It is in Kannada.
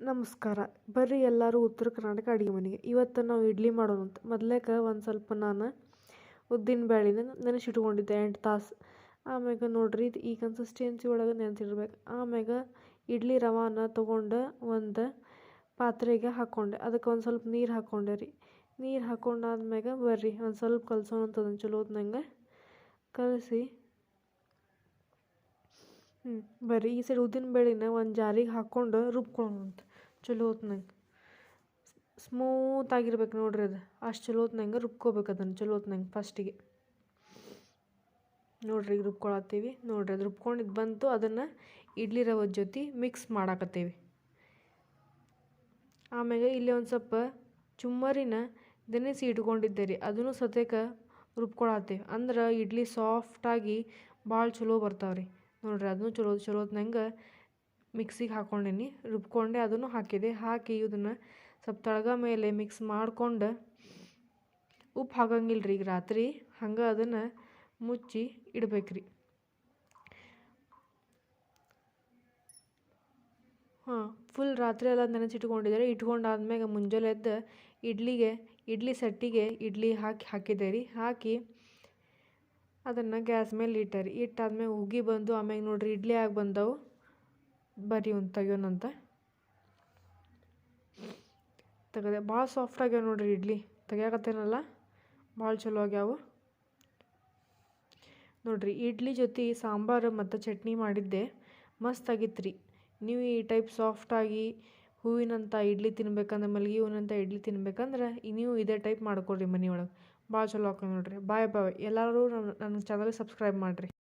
ನಮಸ್ಕಾರ. ಬರ್ರಿ ಎಲ್ಲರೂ ಉತ್ತರ ಕರ್ನಾಟಕ ಅಡುಗೆ ಮನೆಗೆ. ಇವತ್ತು ನಾವು ಇಡ್ಲಿ ಮಾಡೋಣ ಅಂತ. ಮೊದ್ಲೇಕ ಒಂದು ಸ್ವಲ್ಪ ನಾನು ಉದ್ದಿನ ಬೇಳೆನ ನೆನೆಸಿಟ್ಕೊಂಡಿದ್ದೆ ಎಂಟು ತಾಸು. ಆಮ್ಯಾಗ ನೋಡ್ರಿ ಇದು ಈ ಕನ್ಸಿಸ್ಟೆನ್ಸಿ ಒಳಗೆ ನೆನೆಸಿಡ್ಬೇಕು. ಆಮ್ಯಾಗ ಇಡ್ಲಿ ರವಾನ ತೊಗೊಂಡು ಒಂದು ಪಾತ್ರೆಗೆ ಹಾಕ್ಕೊಂಡೆ ಅದಕ್ಕೆ ಒಂದು ಸ್ವಲ್ಪ ನೀರು ಹಾಕ್ಕೊಂಡೆ ರೀ. ನೀರು ಹಾಕ್ಕೊಂಡಾದ್ಮ್ಯಾಗ ಬರ್ರಿ ಒಂದು ಸ್ವಲ್ಪ ಕಲಸೋಣ ಅಂತ ಅದನ್ನು ಚಲೋ ಹೊತ್ನಂಗೆ ಕಲಸಿ. ಹ್ಞೂ ಬರ್ರಿ ಈ ಸೈಡ್ ಉದ್ದಿನ ಬೇಳೆನ ಒಂದು ಜಾರಿಗೆ ಹಾಕ್ಕೊಂಡು ರುಬ್ಕೊಳ್ಳೋಣ ಚಲೋ ಸ್ಮೂತ್ ಆಗಿರ್ಬೇಕು ನೋಡ್ರಿ ಅದು. ಅಷ್ಟು ಚಲೋ ಹೊತ್ನಂಗೆ ರುಬ್ಕೋಬೇಕು ಅದನ್ನು, ಚಲೋ ಹೊತ್ನಂಗೆ ಫಸ್ಟಿಗೆ ನೋಡ್ರಿ ಈಗ ರುಬ್ಕೊಳತ್ತೀವಿ. ನೋಡ್ರಿ ಅದು ರುಬ್ಕೊಂಡಿದ್ದು ಬಂತು, ಅದನ್ನು ಇಡ್ಲಿ ರವದ ಜೊತೆ ಮಿಕ್ಸ್ ಮಾಡಾಕತ್ತೀವಿ. ಆಮ್ಯಾಗ ಇಲ್ಲಿ ಒಂದು ಸ್ವಲ್ಪ ಚುಮ್ಮರಿನ ನೆನೆಸಿ ಇಟ್ಕೊಂಡಿದ್ದೆ ರೀ ಅದನ್ನು ಸತೇಕ ರುಬ್ಕೊಳತ್ತೀವಿ. ಅಂದ್ರೆ ಇಡ್ಲಿ ಸಾಫ್ಟಾಗಿ ಭಾಳ ಚಲೋ ಬರ್ತಾವೆ ರೀ ನೋಡ್ರಿ ಅದನ್ನು ಚಲೋ ಚಲೋ ಹೊತ್ನಂಗೆ ಮಿಕ್ಸಿಗೆ ಹಾಕ್ಕೊಂಡೀನಿ. ರುಬ್ಕೊಂಡೆ ಅದನ್ನು ಹಾಕಿದೆ. ಹಾಕಿ ಇದನ್ನು ಸ್ವಲ್ಪ ತಳಗ ಮೇಲೆ ಮಿಕ್ಸ್ ಮಾಡಿಕೊಂಡು ಉಪ್ಪು ಹಾಕಂಗಿಲ್ಲ ರೀ ಈಗ ರಾತ್ರಿ. ಹಂಗೆ ಅದನ್ನು ಮುಚ್ಚಿ ಇಡ್ಬೇಕ್ರಿ ಹಾಂ ಫುಲ್ ರಾತ್ರಿ ಎಲ್ಲ ನೆನೆಸಿಟ್ಕೊಂಡಿದ್ದಾರೆ. ಇಟ್ಕೊಂಡಾದ್ಮೇಲೆ ಮುಂಜಾನೆ ಎದ್ದು ಇಡ್ಲಿಗೆ, ಇಡ್ಲಿ ಸಟ್ಟಿಗೆ ಇಡ್ಲಿ ಹಾಕಿ ಹಾಕಿದೆ ರೀ. ಹಾಕಿ ಅದನ್ನು ಗ್ಯಾಸ್ ಮೇಲೆ ಇಟ್ಟರಿ. ಇಟ್ಟಾದ್ಮೇಲೆ ಉಗಿ ಬಂದು ಆಮ್ಯಾಗ ನೋಡ್ರಿ ಇಡ್ಲಿ ಆಗಿ ಬಂದವು. ಬರ್ರಿ ಒಂದು ತೆಗಿಯೋಣಂತ ತೆಗೆದೆ ಭಾಳ ಸಾಫ್ಟ್ ಆಗ್ಯಾವ ನೋಡ್ರಿ ಇಡ್ಲಿ. ತೆಗಿಯಾಕತ್ತೇನಲ್ಲ? ಭಾಳ ಚಲೋ ಆಗ್ಯಾವು. ನೋಡಿರಿ ಇಡ್ಲಿ ಜೊತೆ ಸಾಂಬಾರು ಮತ್ತು ಚಟ್ನಿ ಮಾಡಿದ್ದೆ. ಮಸ್ತ್ ಆಗಿತ್ತು ನೀವು ಈ ಟೈಪ್ ಸಾಫ್ಟಾಗಿ ಹೂವಿನಂಥ ಇಡ್ಲಿ ತಿನ್ಬೇಕಂದ್ರೆ, ಮಲ್ಗಿ ಹೂವಿನಂಥ ಇಡ್ಲಿ ತಿನ್ಬೇಕಂದ್ರೆ ನೀವು ಇದೇ ಟೈಪ್ ಮಾಡ್ಕೊಡ್ರಿ ಮನೆಯೊಳಗೆ. ಭಾಳ ಚಲೋ ಆಕವ್ ನೋಡ್ರಿ. ಬಾಯ್ ಬಾಯ್. ಎಲ್ಲರೂ ನನ್ನ ನನ್ನ ಚಾನಲ್ಗೆ ಸಬ್ಸ್ಕ್ರೈಬ್ ಮಾಡಿರಿ.